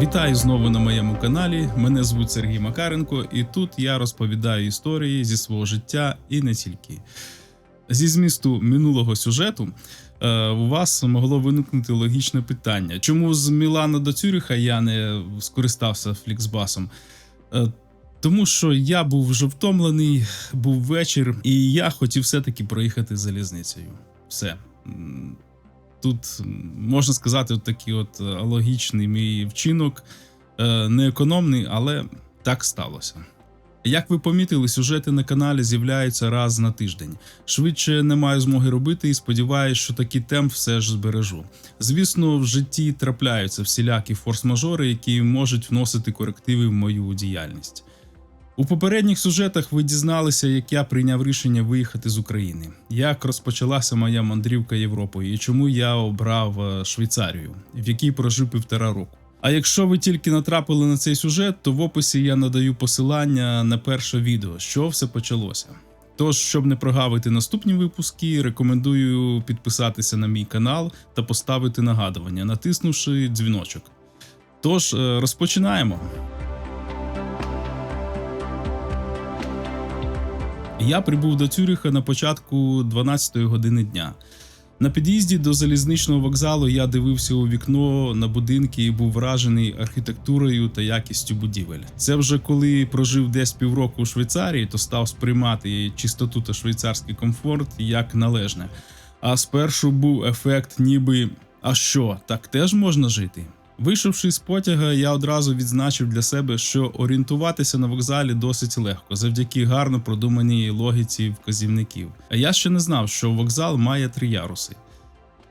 Вітаю знову на моєму каналі. Мене звуть Сергій Макаренко, і тут я розповідаю історії зі свого життя і не тільки. Зі змісту минулого сюжету е, у вас могло виникнути логічне питання: чому з Мілана до Цюриха я не скористався фліксбасом? Е, тому що я був вже втомлений, був вечір, і я хотів все-таки проїхати залізницею. Все. Тут можна сказати, от такий от е, логічний мій вчинок, Е, неекономний, але так сталося. Як ви помітили, сюжети на каналі з'являються раз на тиждень. Швидше не маю змоги робити і сподіваюся, що такий темп все ж збережу. Звісно, в житті трапляються всілякі форс-мажори, які можуть вносити корективи в мою діяльність. У попередніх сюжетах ви дізналися, як я прийняв рішення виїхати з України, як розпочалася моя мандрівка Європою і чому я обрав е, Швейцарію, в якій прожив півтора року. А якщо ви тільки натрапили на цей сюжет, то в описі я надаю посилання на перше відео, що все почалося. Тож, щоб не прогавити наступні випуски, рекомендую підписатися на мій канал та поставити нагадування, натиснувши дзвіночок. Тож е, розпочинаємо. Я прибув до Цюриха на початку 12-ї години дня. На під'їзді до залізничного вокзалу я дивився у вікно на будинки і був вражений архітектурою та якістю будівель. Це вже коли прожив десь півроку у Швейцарії, то став сприймати чистоту та швейцарський комфорт як належне. А спершу був ефект, ніби а що, так теж можна жити? Вийшовши з потяга, я одразу відзначив для себе, що орієнтуватися на вокзалі досить легко, завдяки гарно продуманій логіці вказівників. А я ще не знав, що вокзал має три яруси.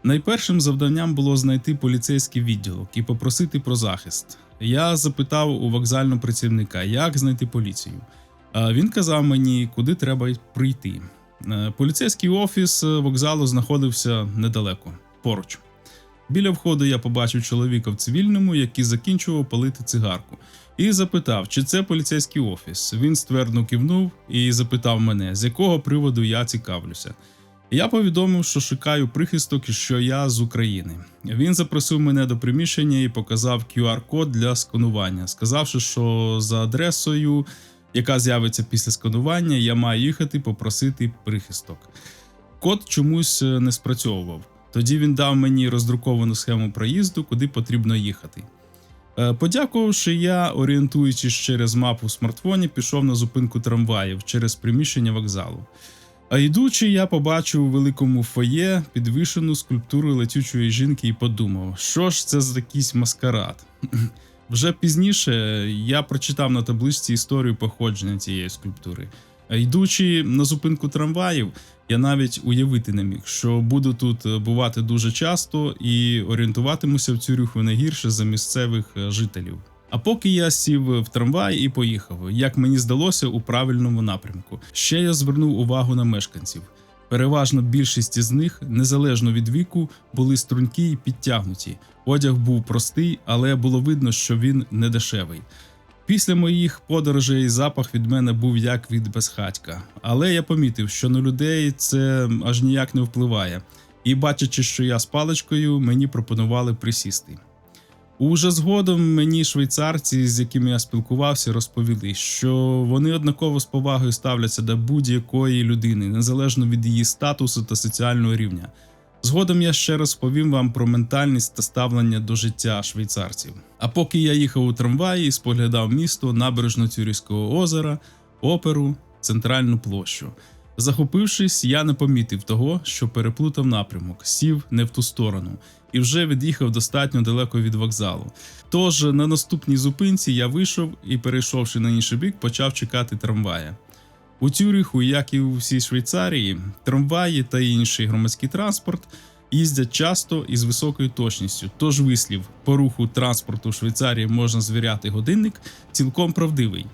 Найпершим завданням було знайти поліцейський відділок і попросити про захист. Я запитав у вокзального працівника, як знайти поліцію. Він казав мені, куди треба прийти. Е, Поліцейський офіс вокзалу знаходився недалеко, поруч. Біля входу я побачив чоловіка в цивільному, який закінчував палити цигарку, і запитав, чи це поліцейський офіс. Він ствердно кивнув і запитав мене, з якого приводу я цікавлюся. Я повідомив, що шукаю прихисток і що я з України. Він запросив мене до приміщення і показав QR-код для сканування, сказавши, що за адресою, яка з'явиться після сканування, я маю їхати попросити прихисток. Код чомусь е, не спрацьовував. Тоді він дав мені роздруковану схему проїзду, куди потрібно їхати. Е, Подякувавши, я, орієнтуючись через мапу в смартфоні, пішов на зупинку трамваїв через приміщення вокзалу. А йдучи, я побачив у великому фоє підвішену скульптуру летючої жінки і подумав, що ж це за якийсь маскарад. Вже пізніше я прочитав на табличці історію походження цієї скульптури. Йдучи на зупинку трамваїв, я навіть уявити не міг, що буду тут е, бувати дуже часто і орієнтуватимуся в Цюрюху не гірше за місцевих е, жителів. А поки я сів в трамвай і поїхав, як мені здалося, у правильному напрямку. Ще я звернув увагу на мешканців. Переважно більшість із них, незалежно від віку, були стрункі і підтягнуті. Одяг був простий, але було видно, що він не дешевий. Після моїх подорожей запах від мене був як від безхатька, але я помітив, що на людей це аж ніяк не впливає, і бачачи, що я з паличкою, мені пропонували присісти. Уже згодом мені швейцарці, з якими я спілкувався, розповіли, що вони однаково з повагою ставляться до будь-якої людини, незалежно від її статусу та соціального рівня. Згодом я ще раз повім вам про ментальність та ставлення до життя швейцарців. А поки я їхав у трамваї і споглядав місто, набережну Цюрівського озера, оперу, центральну площу. Захопившись, я не помітив того, що переплутав напрямок, сів не в ту сторону і вже від'їхав достатньо далеко від вокзалу. Тож на наступній зупинці я вийшов і, перейшовши на інший бік, почав чекати трамвая. У Цюриху, як і у всій Швейцарії, трамваї та інший громадський транспорт їздять часто і з високою точністю. Тож вислів по руху транспорту в Швейцарії можна звіряти годинник цілком правдивий.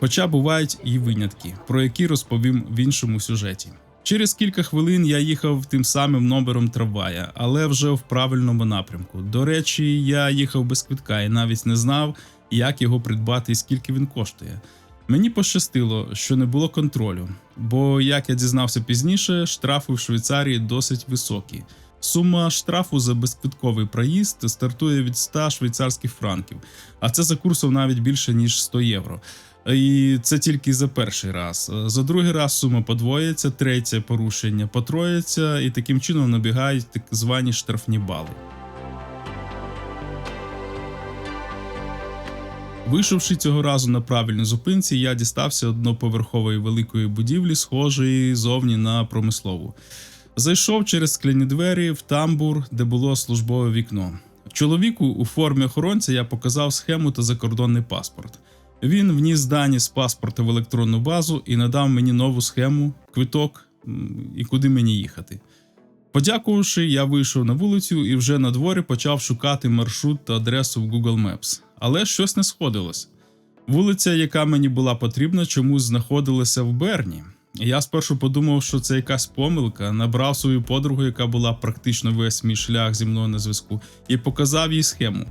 Хоча бувають і винятки, про які розповім в іншому сюжеті. Через кілька хвилин я їхав тим самим номером трамвая, але вже в правильному напрямку. До речі, я їхав без квитка і навіть не знав, як його придбати і скільки він коштує. Мені пощастило, що не було контролю, бо, як я дізнався пізніше, штрафи в Швейцарії досить високі. Сума штрафу за безквитковий проїзд стартує від 100 швейцарських франків, а це за курсом навіть більше ніж 100 євро. І це тільки за перший раз. За другий раз сума подвоїться, третє порушення потроїться, і таким чином набігають так звані штрафні бали. Вийшовши цього разу на правильній зупинці, я дістався одноповерхової великої будівлі, схожої зовні на промислову. Зайшов через скляні двері в тамбур, де було службове вікно. Чоловіку у формі охоронця я показав схему та закордонний паспорт. Він вніс дані з паспорта в електронну базу і надав мені нову схему, квиток і куди мені їхати. Подякувавши, я вийшов на вулицю і вже на дворі почав шукати маршрут та адресу в Google Maps. Але щось не сходилось. Вулиця, яка мені була потрібна, чомусь знаходилася в Берні. Я спершу подумав, що це якась помилка, набрав свою подругу, яка була практично весь мій шлях зі мною на зв'язку, і показав їй схему.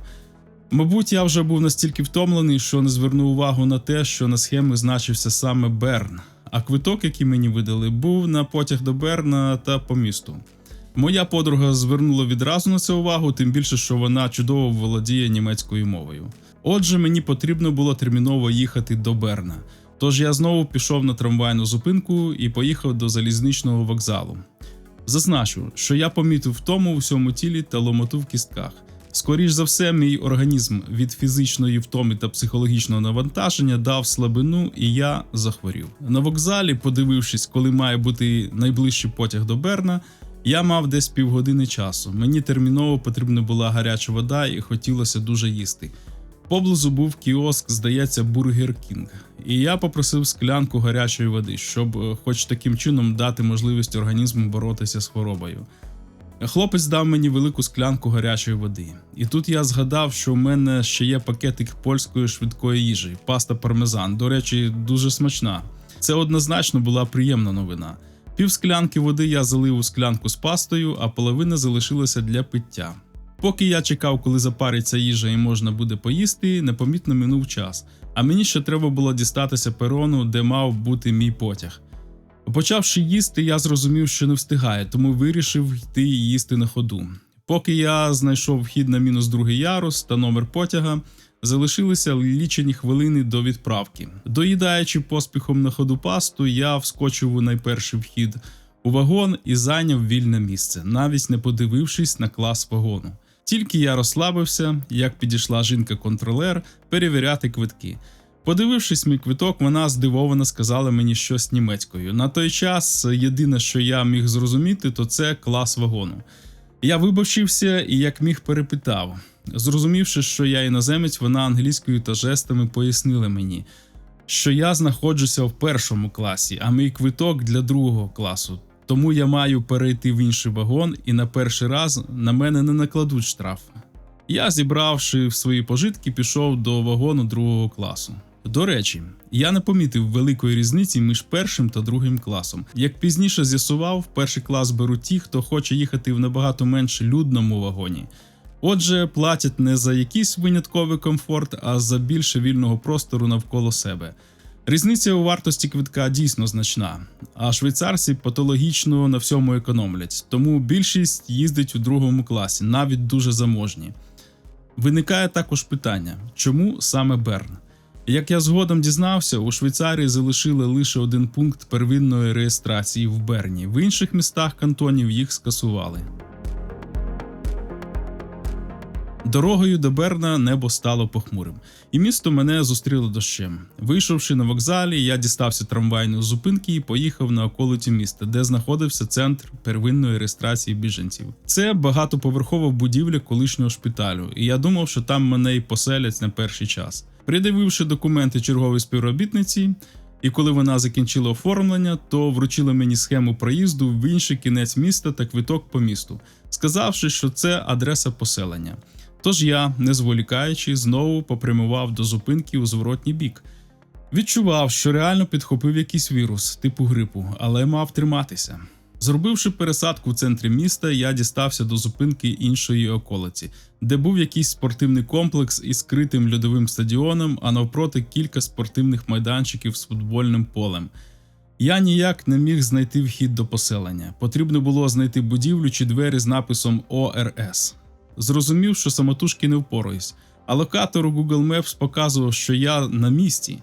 Мабуть, я вже був настільки втомлений, що не звернув увагу на те, що на схемі значився саме Берн, а квиток, який мені видали, був на потяг до Берна та по місту. Моя подруга звернула відразу на це увагу, тим більше, що вона чудово володіє німецькою мовою. Отже, мені потрібно було терміново їхати до Берна. Тож я знову пішов на трамвайну зупинку і поїхав до залізничного вокзалу. Зазначу, що я помітив втому у всьому тілі та ломоту в кістках. Скоріш за все, мій організм від фізичної втоми та психологічного навантаження дав слабину, і я захворів. На вокзалі, подивившись, коли має бути найближчий потяг до Берна, я мав десь півгодини часу. Мені терміново потрібна була гаряча вода і хотілося дуже їсти. Поблизу був кіоск, здається, Бургер Кінг, і я попросив склянку гарячої води, щоб е, хоч таким чином дати можливість організму боротися з хворобою. Хлопець дав мені велику склянку гарячої води, і тут я згадав, що в мене ще є пакетик польської швидкої їжі, паста пармезан. До речі, дуже смачна. Це однозначно була приємна новина. Пів склянки води я залив у склянку з пастою, а половина залишилася для пиття. Поки я чекав, коли запариться їжа і можна буде поїсти, непомітно минув час, а мені ще треба було дістатися перону, де мав бути мій потяг. Почавши їсти, я зрозумів, що не встигаю, тому вирішив йти їсти на ходу. Поки я знайшов вхід на мінус другий ярус та номер потяга, залишилися лічені хвилини до відправки. Доїдаючи поспіхом на ходу пасту, я вскочив у найперший вхід у вагон і зайняв вільне місце, навіть не подивившись на клас вагону. Тільки я розслабився, як підійшла жінка-контролер перевіряти квитки. Подивившись мій квиток, вона здивовано сказала мені щось німецькою. На той час єдине, що я міг зрозуміти, то це клас вагону. Я вибачився і як міг перепитав. Зрозумівши, що я іноземець, вона англійською та жестами пояснила мені, що я знаходжуся в першому класі, а мій квиток для другого класу. Тому я маю перейти в інший вагон, і на перший раз на мене не накладуть штраф. Я, зібравши свої пожитки, пішов до вагону другого класу. До речі, я не помітив великої різниці між першим та другим класом. Як пізніше з'ясував, перший клас беруть ті, хто хоче їхати в набагато менш людному вагоні. Отже, платять не за якийсь винятковий комфорт, а за більше вільного простору навколо себе. Різниця у вартості квитка дійсно значна, а швейцарці патологічно на всьому економлять, тому більшість їздить у другому класі, навіть дуже заможні. Виникає також питання, чому саме Берн? Як я згодом дізнався, у Швейцарії залишили лише один пункт первинної реєстрації в Берні. В інших містах кантонів їх скасували. Дорогою до Берна небо стало похмурим, і місто мене зустріло дощем. Вийшовши на вокзалі, я дістався трамвайної зупинки і поїхав на околиці міста, де знаходився центр первинної реєстрації біженців. Це багатоповерхова будівля колишнього шпиталю, і я думав, що там мене й поселять на перший час. Придививши документи чергової співробітниці, і коли вона закінчила оформлення, то вручила мені схему проїзду в інший кінець міста та квиток по місту, сказавши, що це адреса поселення. Тож я, не зволікаючи, знову попрямував до зупинки у зворотній бік. Відчував, що реально підхопив якийсь вірус, типу грипу, але мав триматися. Зробивши пересадку в центрі міста, я дістався до зупинки іншої околиці, де був якийсь спортивний комплекс із скритим льодовим стадіоном, а навпроти кілька спортивних майданчиків з футбольним полем. Я ніяк не міг знайти вхід до поселення. Потрібно було знайти будівлю чи двері з написом ОРС. Зрозумів, що самотужки не впораюсь, а локатор у Google Maps показував, що я на місці.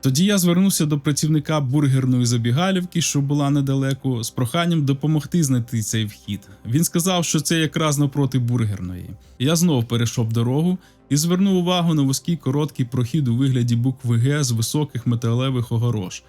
Тоді я звернувся до працівника бургерної забігалівки, що була недалеко, з проханням допомогти знайти цей вхід. Він сказав, що це якраз навпроти бургерної. Я знов перейшов дорогу і звернув увагу на вузький короткий прохід у вигляді букви Г з високих металевих огорож,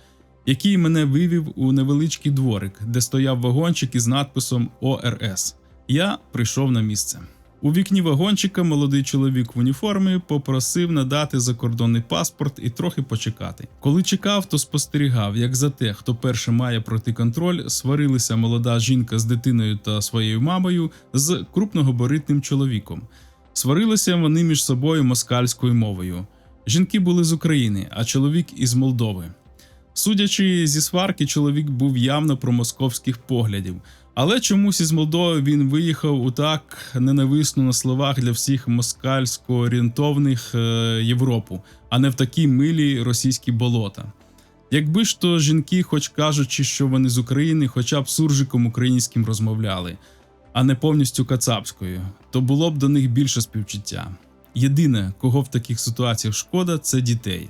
який мене вивів у невеличкий дворик, де стояв вагончик із надписом ОРС. Я прийшов на місце. У вікні вагончика молодий чоловік в уніформі попросив надати закордонний паспорт і трохи почекати. Коли чекав, то спостерігав, як за те, хто перший має пройти контроль, сварилися молода жінка з дитиною та своєю мамою з крупногабаритним чоловіком. Сварилися вони між собою москальською мовою. Жінки були з України, а чоловік із Молдови. Судячи зі сварки, чоловік був явно промосковських поглядів, але чомусь із Молдови він виїхав у так ненависну на словах для всіх москальсько орієнтовних е, Європу, а не в такі милі російські болота. Якби ж то жінки, хоч кажучи, що вони з України, хоча б суржиком українським розмовляли, а не повністю кацапською, то було б до них більше співчуття. Єдине, кого в таких ситуаціях шкода, це дітей.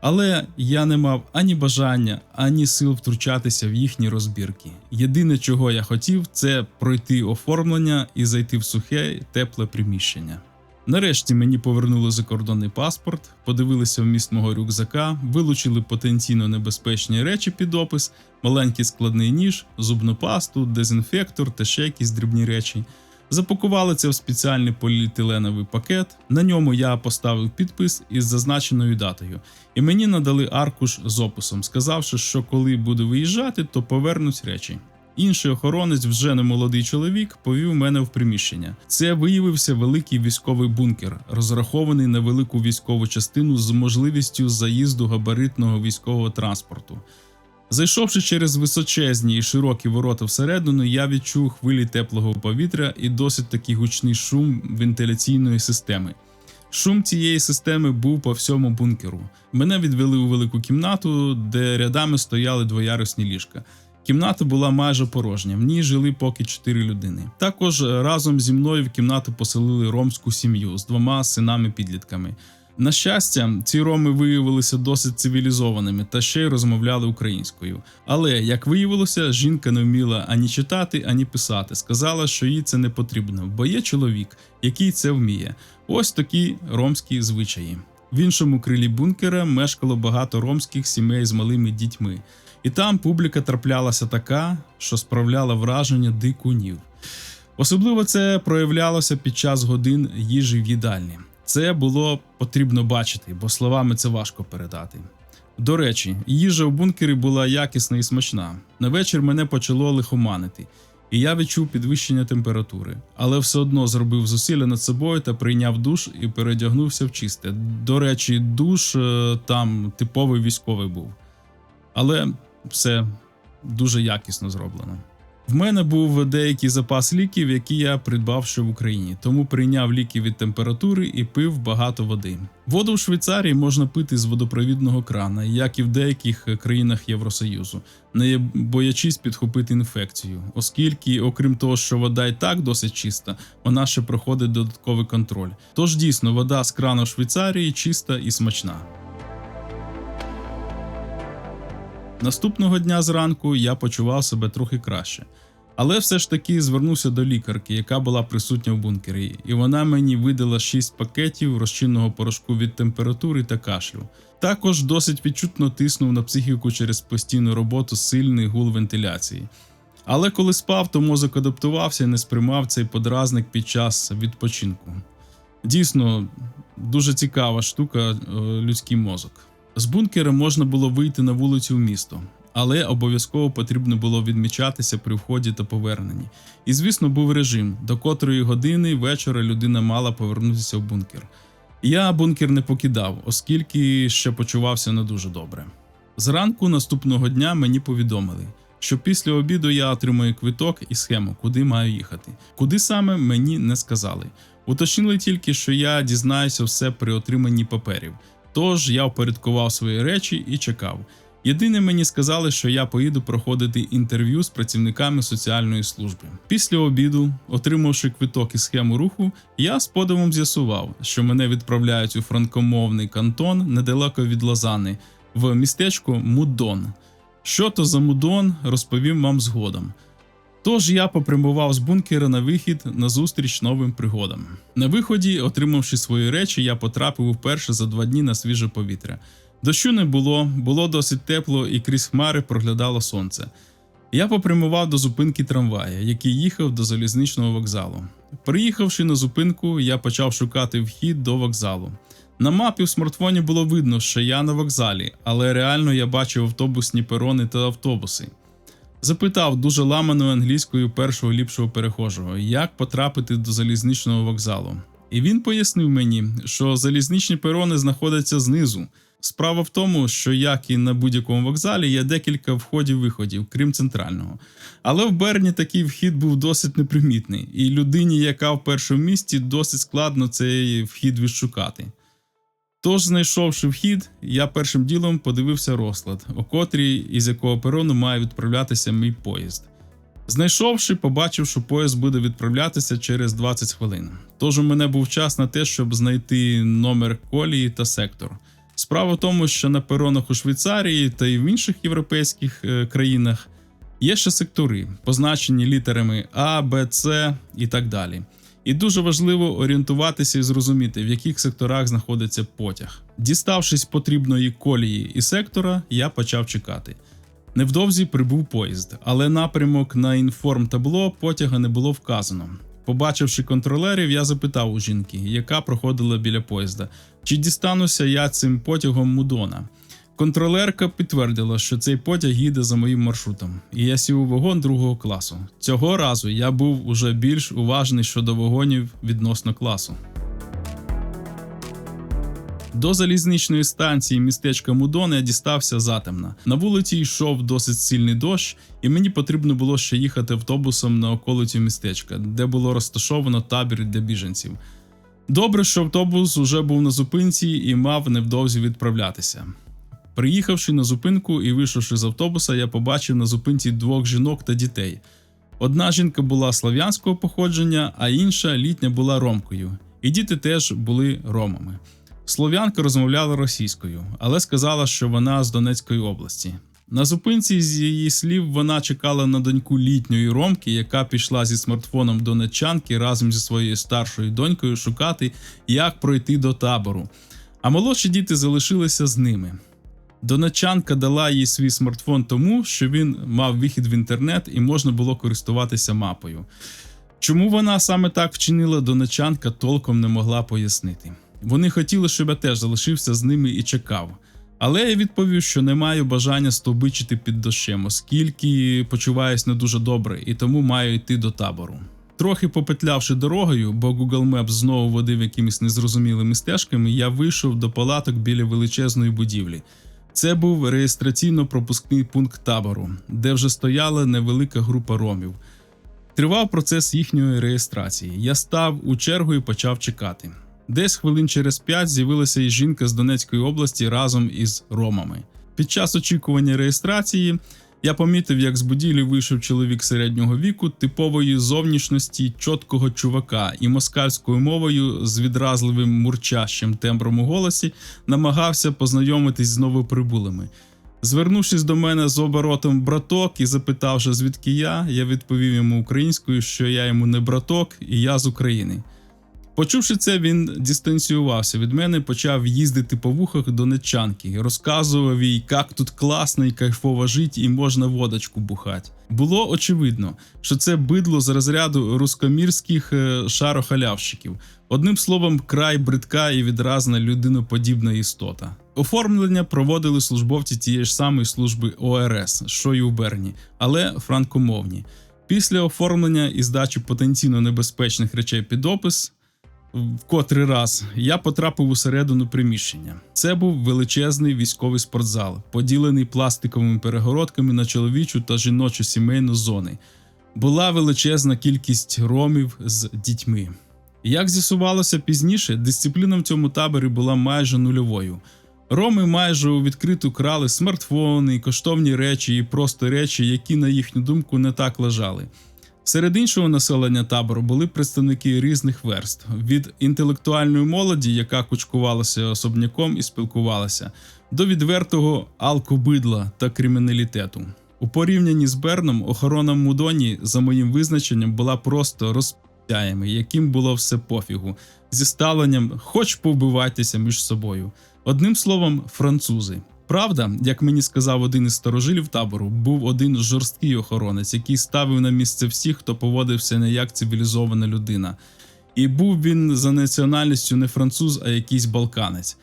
Але я не мав ані бажання, ані сил втручатися в їхні розбірки. Єдине, чого я хотів, це пройти оформлення і зайти в сухе, тепле приміщення. Нарешті мені повернули закордонний паспорт, подивилися вміст мого рюкзака, вилучили потенційно небезпечні речі під опис, маленький складний ніж, зубну пасту, дезінфектор та ще якісь дрібні речі. Запакували це в спеціальний поліетиленовий пакет. На ньому я поставив підпис із зазначеною датою, і мені надали аркуш з описом, сказавши, що коли буду виїжджати, то повернуть речі. Інший охоронець, вже не молодий чоловік, повів мене в приміщення. Це виявився великий військовий бункер, розрахований на велику військову частину з можливістю заїзду габаритного військового транспорту. Зайшовши через височезні і широкі ворота всередину, я відчув хвилі теплого повітря і досить такий гучний шум вентиляційної системи. Шум цієї системи був по всьому бункеру. Мене відвели у велику кімнату, де рядами стояли двоярусні ліжка. Кімната була майже порожня, в ній жили поки чотири людини. Також разом зі мною в кімнату поселили ромську сім'ю з двома синами-підлітками. На щастя, ці роми виявилися досить цивілізованими та ще й розмовляли українською. Але як виявилося, жінка не вміла ані читати, ані писати. Сказала, що їй це не потрібно, бо є чоловік, який це вміє. Ось такі ромські звичаї. В іншому крилі бункера мешкало багато ромських сімей з малими дітьми, і там публіка траплялася така, що справляла враження дикунів. Особливо це проявлялося під час годин їжі в їдальні. Це було потрібно бачити, бо словами це важко передати. До речі, їжа в бункері була якісна і смачна. На вечір мене почало лихоманити, і я відчув підвищення температури, але все одно зробив зусилля над собою та прийняв душ і передягнувся в чисте. До речі, душ е, там типовий військовий був. Але все дуже якісно зроблено. В мене був деякий запас ліків, які я придбав ще в Україні, тому прийняв ліки від температури і пив багато води. Воду в Швейцарії можна пити з водопровідного крана, як і в деяких країнах Євросоюзу, не боячись підхопити інфекцію, оскільки, окрім того, що вода і так досить чиста, вона ще проходить додатковий контроль. Тож дійсно, вода з крану Швейцарії чиста і смачна. Наступного дня зранку я почував себе трохи краще, але все ж таки звернувся до лікарки, яка була присутня в бункері, і вона мені видала 6 пакетів розчинного порошку від температури та кашлю. Також досить відчутно тиснув на психіку через постійну роботу сильний гул вентиляції. Але коли спав, то мозок адаптувався і не сприймав цей подразник під час відпочинку. Дійсно, дуже цікава штука е, людський мозок. З бункера можна було вийти на вулицю в місто, але обов'язково потрібно було відмічатися при вході та поверненні. І, звісно, був режим, до котрої години вечора людина мала повернутися в бункер. Я бункер не покидав, оскільки ще почувався не дуже добре. Зранку наступного дня мені повідомили, що після обіду я отримую квиток і схему, куди маю їхати. Куди саме мені не сказали. Уточнили тільки, що я дізнаюся все при отриманні паперів. Тож я впорядкував свої речі і чекав. Єдине мені сказали, що я поїду проходити інтерв'ю з працівниками соціальної служби. Після обіду, отримавши квиток і схему руху, я з подивом з'ясував, що мене відправляють у франкомовний кантон недалеко від Лозани, в містечко Мудон. Що то за Мудон, розповім вам згодом. Тож я попрямував з бункера на вихід на зустріч новим пригодам. На виході, отримавши свої речі, я потрапив вперше за два дні на свіже повітря. Дощу не було, було досить тепло і крізь хмари проглядало сонце. Я попрямував до зупинки трамвая, який їхав до залізничного вокзалу. Приїхавши на зупинку, я почав шукати вхід до вокзалу. На мапі в смартфоні було видно, що я на вокзалі, але реально я бачив автобусні перони та автобуси. Запитав дуже ламаною англійською першого ліпшого перехожого, як потрапити до залізничного вокзалу. І він пояснив мені, що залізничні перони знаходяться знизу. Справа в тому, що як і на будь-якому вокзалі є декілька входів-виходів, крім центрального. Але в Берні такий вхід був досить непримітний, і людині, яка в першому місті, досить складно цей вхід відшукати. Тож, знайшовши вхід, я першим ділом подивився розклад, о котрій із якого перону має відправлятися мій поїзд. Знайшовши, побачив, що поїзд буде відправлятися через 20 хвилин. Тож у мене був час на те, щоб знайти номер колії та сектор. Справа в тому, що на перонах у Швейцарії та й в інших європейських е, країнах є ще сектори, позначені літерами А, Б, С і так далі. І дуже важливо орієнтуватися і зрозуміти, в яких секторах знаходиться потяг. Діставшись потрібної колії і сектора, я почав чекати. Невдовзі прибув поїзд, але напрямок на інформтабло потяга не було вказано. Побачивши контролерів, я запитав у жінки, яка проходила біля поїзда, чи дістануся я цим потягом Мудона. Контролерка підтвердила, що цей потяг їде за моїм маршрутом, і я сів у вагон другого класу. Цього разу я був уже більш уважний щодо вагонів відносно класу. До залізничної станції містечка Мудон я дістався затемна. На вулиці йшов досить сильний дощ, і мені потрібно було ще їхати автобусом на околицю містечка, де було розташовано табір для біженців. Добре, що автобус уже був на зупинці і мав невдовзі відправлятися. Приїхавши на зупинку і вийшовши з автобуса, я побачив на зупинці двох жінок та дітей. Одна жінка була слав'янського походження, а інша літня була ромкою. І діти теж були ромами. Слов'янка розмовляла російською, але сказала, що вона з Донецької області. На зупинці з її слів вона чекала на доньку літньої ромки, яка пішла зі смартфоном до Нечанки разом зі своєю старшою донькою шукати, як пройти до табору. А молодші діти залишилися з ними. Донечанка дала їй свій смартфон тому, що він мав вихід в інтернет і можна було користуватися мапою. Чому вона саме так вчинила, донечанка толком не могла пояснити. Вони хотіли, щоб я теж залишився з ними і чекав. Але я відповів, що не маю бажання стовбичити під дощем, оскільки почуваюсь не дуже добре і тому маю йти до табору. Трохи попетлявши дорогою, бо Google Maps знову водив якимись незрозумілими стежками, я вийшов до палаток біля величезної будівлі. Це був реєстраційно-пропускний пункт табору, де вже стояла невелика група ромів. Тривав процес їхньої реєстрації. Я став у чергу і почав чекати. Десь хвилин через п'ять з'явилася і жінка з Донецької області разом із ромами. Під час очікування реєстрації я помітив, як з будівлі вийшов чоловік середнього віку, типової зовнішності чіткого чувака і москальською мовою з відразливим мурчащим тембром у голосі намагався познайомитись з новоприбулими. Звернувшись до мене з оборотом браток і запитавши, звідки я, я відповів йому українською, що я йому не браток, і я з України. Почувши це, він дистанціювався від мене, почав їздити по вухах до нечанки, розказував їй, як тут класно і кайфово жити, і можна водочку бухати. Було очевидно, що це бидло з розряду рускомірських е, шарохалявщиків. Одним словом, край бридка і відразна людиноподібна істота. Оформлення проводили службовці тієї ж самої служби ОРС, що й у Берні, але франкомовні. Після оформлення і здачі потенційно небезпечних речей під опис в котрий раз я потрапив усередину приміщення. Це був величезний військовий спортзал, поділений пластиковими перегородками на чоловічу та жіночу сімейну зони. Була величезна кількість ромів з дітьми. Як з'ясувалося пізніше, дисципліна в цьому таборі була майже нульовою. Роми майже у відкриту крали смартфони, коштовні речі і просто речі, які, на їхню думку, не так лежали. Серед іншого населення табору були представники різних верств від інтелектуальної молоді, яка кучкувалася особняком і спілкувалася, до відвертого алкобидла та криміналітету. У порівнянні з Берном охорона Мудоні, за моїм визначенням, була просто розп'яями, яким було все пофігу, зі ставленням, хоч повбивайтеся між собою. Одним словом, французи. Правда, як мені сказав один із старожилів табору, був один жорсткий охоронець, який ставив на місце всіх, хто поводився не як цивілізована людина. І був він за національністю не француз, а якийсь балканець.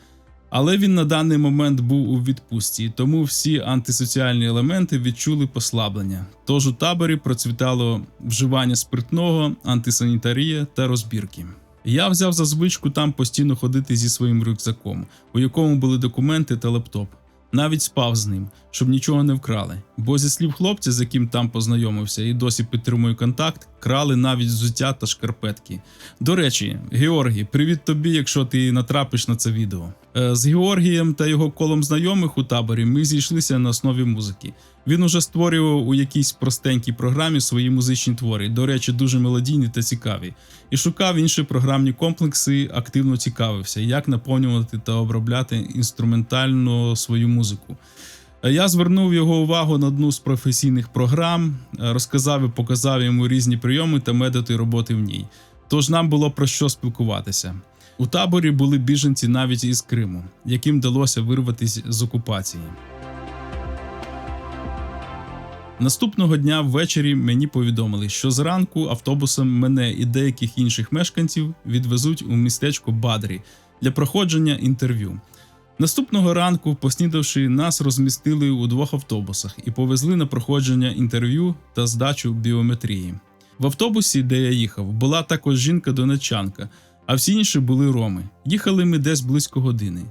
Але він на даний момент був у відпустці, тому всі антисоціальні елементи відчули послаблення. Тож у таборі процвітало вживання спиртного, антисанітарія та розбірки. Я взяв за звичку там постійно ходити зі своїм рюкзаком, у якому були документи та лептоп. Навіть спав з ним, щоб нічого не вкрали. Бо зі слів хлопця, з яким там познайомився і досі підтримую контакт, крали навіть взуття та шкарпетки. До речі, Георгій, привіт тобі, якщо ти натрапиш на це відео. Е, З Георгієм та його колом знайомих у таборі ми зійшлися на основі музики. Він уже створював у якійсь простенькій програмі свої музичні твори, до речі, дуже мелодійні та цікаві, і шукав інші програмні комплекси, активно цікавився, як наповнювати та обробляти інструментально свою музику. Е, Я звернув його увагу на одну з професійних програм, е, розказав і показав йому різні прийоми та методи роботи в ній. Тож нам було про що спілкуватися. У таборі були біженці навіть із Криму, яким вдалося вирватися з окупації. Наступного дня ввечері мені повідомили, що зранку автобусом мене і деяких інших мешканців відвезуть у містечко Бадрі для проходження інтерв'ю. Наступного ранку, поснідавши, нас розмістили у двох автобусах і повезли на проходження інтерв'ю та здачу біометрії. В автобусі, де я їхав, була також жінка-донечанка, а всі інші були роми. Їхали ми десь близько години.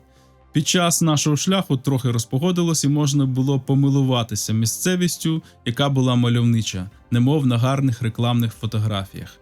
Під час нашого шляху трохи розпогодилось і можна було помилуватися місцевістю, яка була мальовнича, немов на гарних рекламних фотографіях.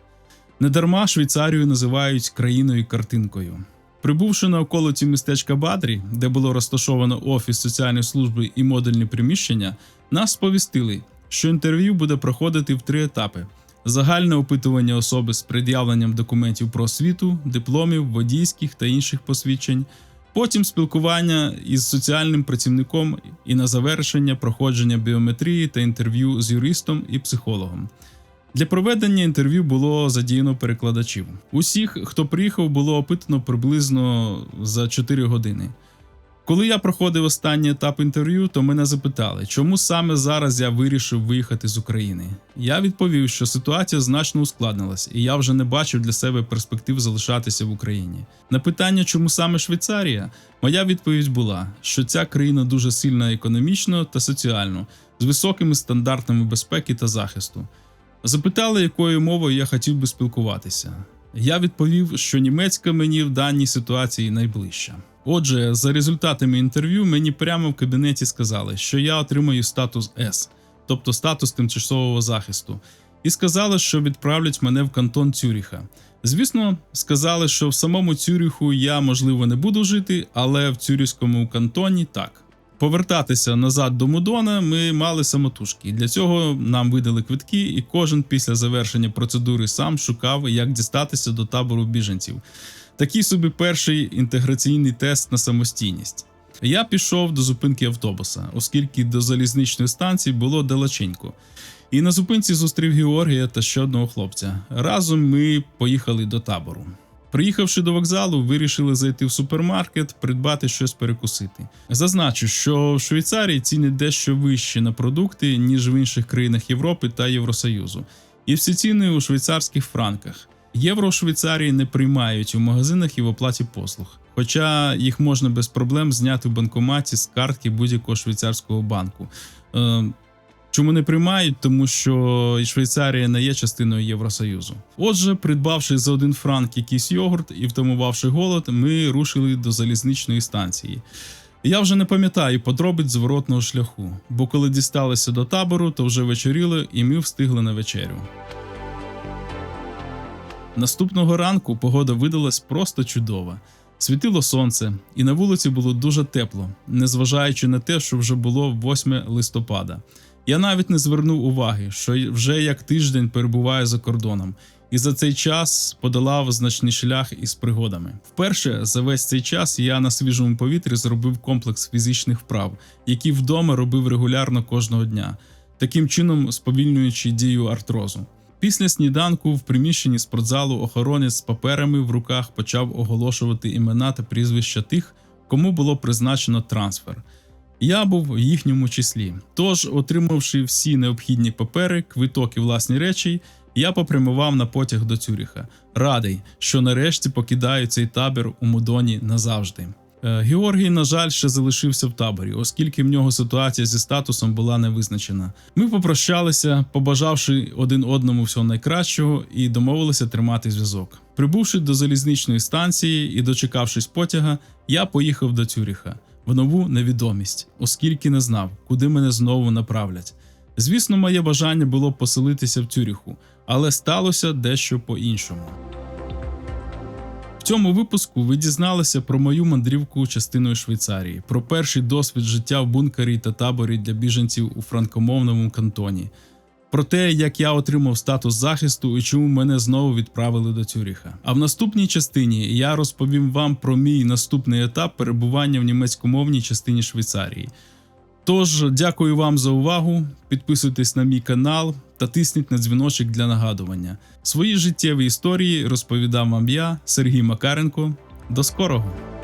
Недарма Швейцарію називають країною картинкою. Прибувши на околиці містечка Бадрі, де було розташовано офіс соціальної служби і модульні приміщення, нас сповістили, що інтерв'ю буде проходити в три етапи: загальне опитування особи з пред'явленням документів про освіту, дипломів, водійських та інших посвідчень. Потім спілкування із соціальним працівником і на завершення проходження біометрії та інтерв'ю з юристом і психологом. Для проведення інтерв'ю було задіяно перекладачів. Усіх, хто приїхав, було опитано приблизно за 4 години. Коли я проходив останній етап інтерв'ю, то мене запитали, чому саме зараз я вирішив виїхати з України. Я відповів, що ситуація значно ускладнилась, і я вже не бачив для себе перспектив залишатися в Україні. На питання, чому саме Швейцарія, моя відповідь була, що ця країна дуже сильна економічно та соціально, з високими стандартами безпеки та захисту. Запитали, якою мовою я хотів би спілкуватися. Я відповів, що німецька мені в даній ситуації найближча. Отже, за результатами інтерв'ю мені прямо в кабінеті сказали, що я отримаю статус С, тобто статус тимчасового захисту, і сказали, що відправлять мене в кантон Цюріха. Звісно, сказали, що в самому Цюріху я можливо не буду жити, але в Цюріхському кантоні так. Повертатися назад до Мудона ми мали самотужки. Для цього нам видали квитки, і кожен після завершення процедури сам шукав, як дістатися до табору біженців. Такий собі перший інтеграційний тест на самостійність. Я пішов до зупинки автобуса, оскільки до залізничної станції було далеченько. І на зупинці зустрів Георгія та ще одного хлопця. Разом ми поїхали до табору. Приїхавши до вокзалу, вирішили зайти в супермаркет, придбати щось перекусити. Зазначу, що в Швейцарії ціни дещо вищі на продукти, ніж в інших країнах Європи та Євросоюзу, і всі ціни у швейцарських франках. Євро в Швейцарії не приймають у магазинах і в оплаті послуг, хоча їх можна без проблем зняти в банкоматі з картки будь-якого швейцарського банку. Е, Чому не приймають? Тому що Швейцарія не є частиною Євросоюзу. Отже, придбавши за один франк якийсь йогурт і втамувавши голод, ми рушили до залізничної станції. Я вже не пам'ятаю подробиць зворотного шляху, бо коли дісталися до табору, то вже вечоріло, і ми встигли на вечерю. Наступного ранку погода видалась просто чудова. Світило сонце, і на вулиці було дуже тепло, незважаючи на те, що вже було 8 листопада. Я навіть не звернув уваги, що вже як тиждень перебуваю за кордоном, і за цей час подолав значний шлях із пригодами. Вперше за весь цей час я на свіжому повітрі зробив комплекс фізичних вправ, які вдома робив регулярно кожного дня, таким чином сповільнюючи дію артрозу. Після сніданку в приміщенні спортзалу охоронець з паперами в руках почав оголошувати імена та прізвища тих, кому було призначено трансфер. Я був в їхньому числі. Тож, отримавши всі необхідні папери, квиток і власні речі, я попрямував на потяг до Цюріха, радий, що нарешті покидаю цей табір у Мудоні назавжди. Е, Георгій, на жаль, ще залишився в таборі, оскільки в нього ситуація зі статусом була не визначена. Ми попрощалися, побажавши один одному всього найкращого, і домовилися тримати зв'язок. Прибувши до залізничної станції і дочекавшись потяга, я поїхав до Цюріха в нову невідомість, оскільки не знав, куди мене знову направлять. Звісно, моє бажання було поселитися в Цюріху, але сталося дещо по-іншому. Цьому випуску ви дізналися про мою мандрівку частиною Швейцарії, про перший досвід життя в бункері та таборі для біженців у франкомовному кантоні, про те, як я отримав статус захисту і чому мене знову відправили до Цюріха. А в наступній частині я розповім вам про мій наступний етап перебування в німецькомовній частині Швейцарії. Тож, дякую вам за увагу. Підписуйтесь на мій канал та тисніть на дзвіночок для нагадування. Свої життєві історії розповідав вам я, Сергій Макаренко. До скорого!